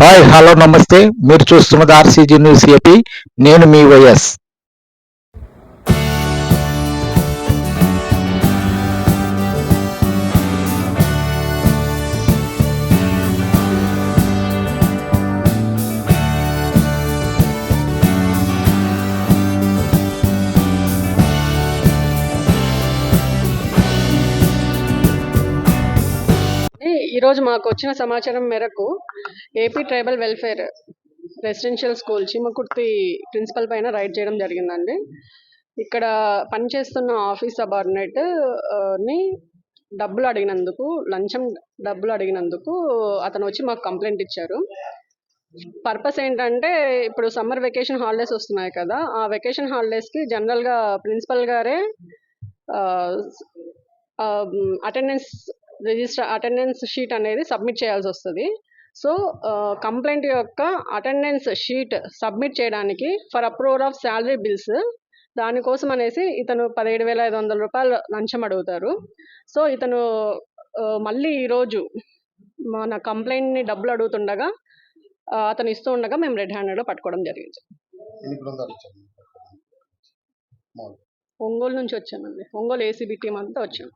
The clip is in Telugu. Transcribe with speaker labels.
Speaker 1: హాయ్ హలో నమస్తే. మీరు చూస్తున్నది ఆర్సీజీ న్యూస్ ఏపీ. నేను మీ వైఎస్.
Speaker 2: ఈరోజు మాకు వచ్చిన సమాచారం మేరకు AP tribal welfare residential school Chimakurthi principal పైన రైడ్ చేయడం జరిగిందండి. ఇక్కడ పనిచేస్తున్న ఆఫీస్ సబార్డినేట్ని డబ్బులు అడిగినందుకు లంచం డబ్బులు అడిగినందుకు అతను వచ్చి మాకు కంప్లైంట్ ఇచ్చారు. పర్పస్ ఏంటంటే ఇప్పుడు సమ్మర్ వెకేషన్ హాలిడేస్ వస్తున్నాయి కదా ఆ వెకేషన్ హాలిడేస్కి జనరల్గా ప్రిన్సిపల్ గారే అటెండెన్స్ రిజిస్టర్ అటెండెన్స్ షీట్ అనేది సబ్మిట్ చేయాల్సి వస్తుంది. సో కంప్లైంట్ యొక్క అటెండెన్స్ షీట్ సబ్మిట్ చేయడానికి for approval of salary bills దానికోసం అనేసి ఇతను పదిహేడు వేల ఐదు వందల రూపాయలు లంచం అడుగుతారు. సో ఇతను మళ్ళీ ఈరోజు మన కంప్లైంట్ని డబ్బులు అడుగుతుండగా అతను ఇస్తూ ఉండగా మేము రెడ్ హ్యాండెడ్లో పట్టుకోవడం జరిగింది. ఒంగోలు నుంచి వచ్చామండి. ఒంగోలు ఏసీబీ టీం అంతా వచ్చాం.